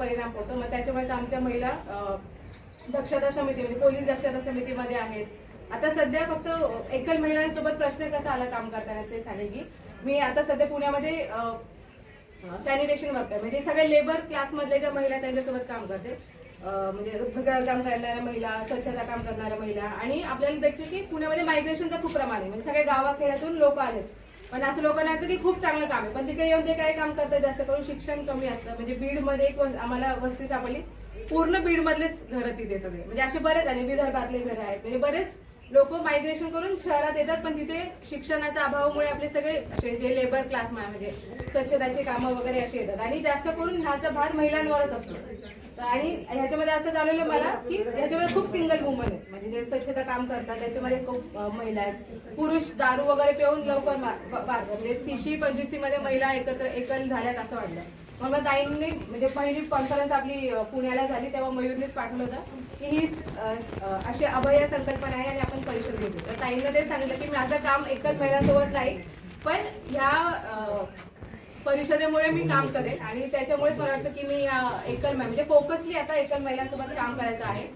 परिणाम पडतो. मग त्याच्यामुळेच आमच्या महिला दक्षता समिती म्हणजे पोलीस दक्षता समितीमध्ये आहेत. आता सध्या फक्त एकल महिलांसोबत प्रश्न कसा आला काम करताना ते सांगेल की मी आता सध्या पुण्यामध्ये सॅनिटेशन वर्कर म्हणजे सगळ्या लेबर क्लासमधल्या ज्या महिला त्यांच्यासोबत काम करते. म्हणजे म्हणजे घरकाम करणाऱ्या महिला स्वच्छता काम करणाऱ्या महिला. आणि आपल्याला देखील की पुण्यामध्ये मायग्रेशनचं खूप प्रमाण आहे. म्हणजे सगळ्या गावाखेड्यातून लोक आलेत. पण असं लोकांना वाटतं की खूप चांगलं काम आहे. पण तिकडे येऊन ते काय काम करतात जास्त करून शिक्षण कमी असतं. म्हणजे बीडमध्ये एक व- आम्हाला वस्ती सापडली. पूर्ण बीड मधलेच घर तिथे सगळे. म्हणजे असे बरेच आणि विदर्भातले घर आहेत. म्हणजे बरेच लोक मायग्रेशन करून शहरात येतात पण तिथे शिक्षणाच्या अभावामुळे आपले सगळे असे जे लेबर क्लास म्हणजे स्वच्छताची कामं वगैरे असे येतात. आणि जास्त करून ह्याचा भार महिलांवरच असतो. आणि ह्याच्यामध्ये असं जाणवलं मला की ह्याच्यामध्ये खूप सिंगल वुमन आहेत. म्हणजे जे स्वच्छता काम करतात त्याच्यामध्ये खूप महिला आहेत. पुरुष दारू वगैरे पिऊन लवकर मारतात म्हणजे तीसशे पंचवीसी मध्ये महिला एकत्र एकल झाल्यात असं वाटलं. मग मग ताईंनी म्हणजे पहिली कॉन्फरन्स आपली पुण्याला झाली तेव्हा मयूरनेच पाठवलं होतं की ही अशी अभय संकल्पना आहे आणि आपण परिषद घेतो तर ताईंना ते सांगितलं की माझं काम एकच महिलांसोबत नाही पण ह्या परिषदेमुळे मी काम करेन आणि त्याच्यामुळेच मला वाटतं की मी एकल म्हणजे फोकसली आता एकल महिलांसोबत काम करायचं आहे.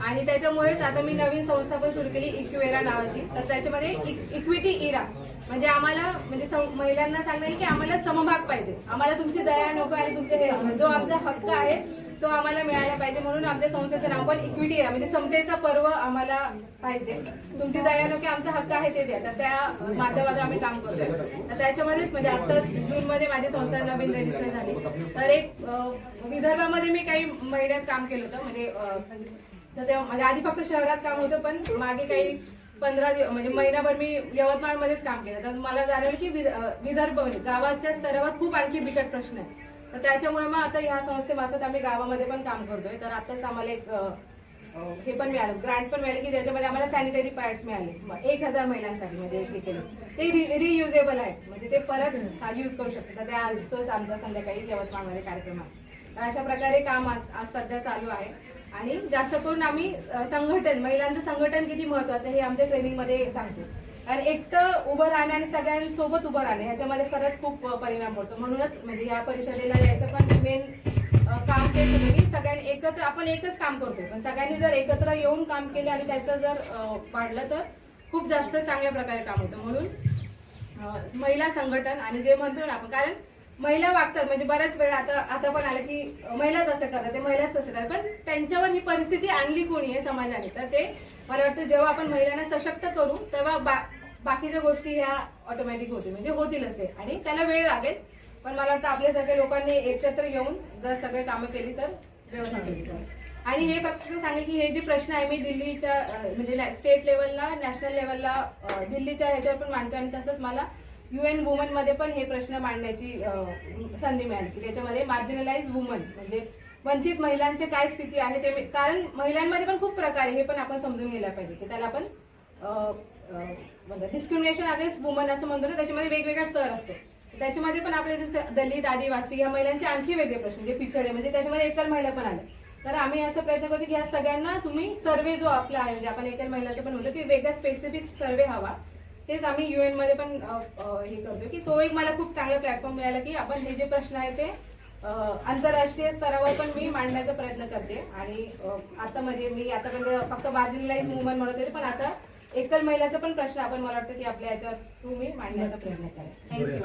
आणि त्याच्यामुळेच आता मी नवीन संस्था पण सुरू केली इक्युएरा नावाची. तर त्याच्यामध्ये इक्विटी इरा म्हणजे आम्हाला म्हणजे सम- महिलांना सांगणार की आम्हाला समभाग पाहिजे. आम्हाला तुमची दया नको आणि तुमचे जो आमचा हक्क आहे तो आम्हाला मिळायला पाहिजे म्हणून आमच्या संस्थेचं नाव पण इक्विटी म्हणजे समतेचा पर्व आम्हाला पाहिजे. तुमची दया नको आमचा हक्क आहे ते द्या. तर त्या माध्यमातून आम्ही काम करतोय. तर त्याच्यामध्येच म्हणजे आता जून मध्ये माझी संस्था नवीन रजिस्टर झाली. तर एक विदर्भामध्ये मी काही महिन्यात काम केलं होतं. म्हणजे तर म्हणजे आधी फक्त शहरात काम होतं पण मागे काही पंधरा दिवस म्हणजे महिनाभर मी यवतमाळमध्येच काम केलं. तर मला जाणवलं की विदर्भ म्हणजे गावाच्या स्तरावर खूप आणखी बिकट प्रश्न आहे. तर त्याच्यामुळे मग आता ह्या संस्थेमार्फत आम्ही गावामध्ये पण काम करतोय. तर आताच आम्हाला एक हे पण मिळालं. ग्रांट पण मिळालं की ज्याच्यामध्ये आम्हाला सॅनिटरी पॅड्स मिळाले. मग एक हजार महिलांसाठी म्हणजे एक हे केलं. ते रियुजेबल आहे म्हणजे ते परत यूज करू शकतात. तर ते आजतोच आमचा संध्याकाळी यवतमाळमध्ये कार्यक्रम आहे. तर अशा प्रकारे काम आज आज सध्या चालू आहे. आणि जास्त करून आम्ही संघटन महिलांचं संघटन किती महत्वाचं आहे हे आमच्या ट्रेनिंगमध्ये सांगतो. कारण एकटं उभं राहणे आणि सगळ्यांसोबत उभं राहणे ह्याच्यामध्ये खरंच खूप परिणाम पडतो म्हणूनच म्हणजे या परिषदेला यायचं पण मेन काम तेच होतं की सगळ्यांनी एकत्र आपण एकच काम करतो पण सगळ्यांनी जर एकत्र येऊन काम केलं आणि त्याचं जर वाढलं तर खूप जास्त चांगल्या प्रकारे काम होतं. म्हणून महिला संघटन आणि जे म्हणतो ना आपण कारण महिला वागतात. म्हणजे बऱ्याच वेळा आता आता पण आलं की महिलाच असं करतात ते महिलाच तसं करतात. पण त्यांच्यावर ही परिस्थिती आणली कोणी आहे समाजाने तर ते मला वाटतं जेव्हा आपण महिलांना सशक्त करू तेव्हा बा- बाकीच्या गोष्टी ह्या ऑटोमॅटिक होतील. म्हणजे होतीलच ते आणि त्याला वेळ लागेल. पण मला वाटतं आपल्या सगळ्या लोकांनी एकत्र येऊन जर सगळे कामं केली तर व्यवस्थित आणि हे फक्त सांगेल की हे जे प्रश्न आहे मी दिल्लीच्या म्हणजे स्टेट लेवलला नॅशनल लेवलला दिल्लीच्या ह्याच्यावर पण मांडतो आणि तसंच मला युएन वुमनमध्ये पण हे प्रश्न मांडण्याची संधी मिळाली. की त्याच्यामध्ये मार्जिनलाइज वुमन म्हणजे वंचित महिलांचे काय स्थिती आहे ते कारण महिलांमध्ये पण खूप प्रकार आहे हे पण आपण समजून गेला पाहिजे. की त्याला आपण डिस्क्रिमिनेशन अगेन्स्ट वुमन असं म्हणतो ना त्याच्यामध्ये वेगवेगळा स्तर असतो. त्याच्यामध्ये पण आपले जसं दलित आदिवासी या महिलांचे आणखी वेगळे प्रश्न जे पिछडे म्हणजे त्याच्यामध्ये एकल महिला पण आल्या. तर आम्ही असं प्रयत्न करतो की ह्या सगळ्यांना तुम्ही सर्वे जो आपला आहे म्हणजे आपण एकल महिलाचं पण म्हणतो की वेगळा स्पेसिफिक सर्वे हवा. तेच आम्ही युएनमध्ये पण हे करतो की तो एक मला खूप चांगला प्लॅटफॉर्म मिळाला की आपण हे जे प्रश्न आहे ते आंतरराष्ट्रीय स्तरावर पण मी मांडण्याचा प्रयत्न करते. आणि आता म्हणजे मी आतापर्यंत फक्त मार्जिनलाइज मुवमेंट म्हणत होते पण आता एकल महिलाचा पण प्रश्न आपण मला वाटतं की आपल्या याच्यात तुम्ही मांडण्याचा प्रयत्न करा. थँक्यू